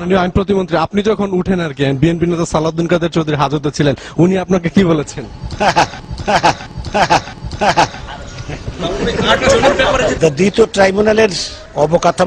মাননীয় আইন প্রতিমন্ত্রী, আপনি যখন উঠেন আর কি, বিএনপি নেতা সালাউদ্দিন কাদের চৌধুরী হাজতে ছিলেন, উনি আপনাকে কি বলেছেন? দ্বিতীয় ট্রাইব্যুনালের অবকাঠামো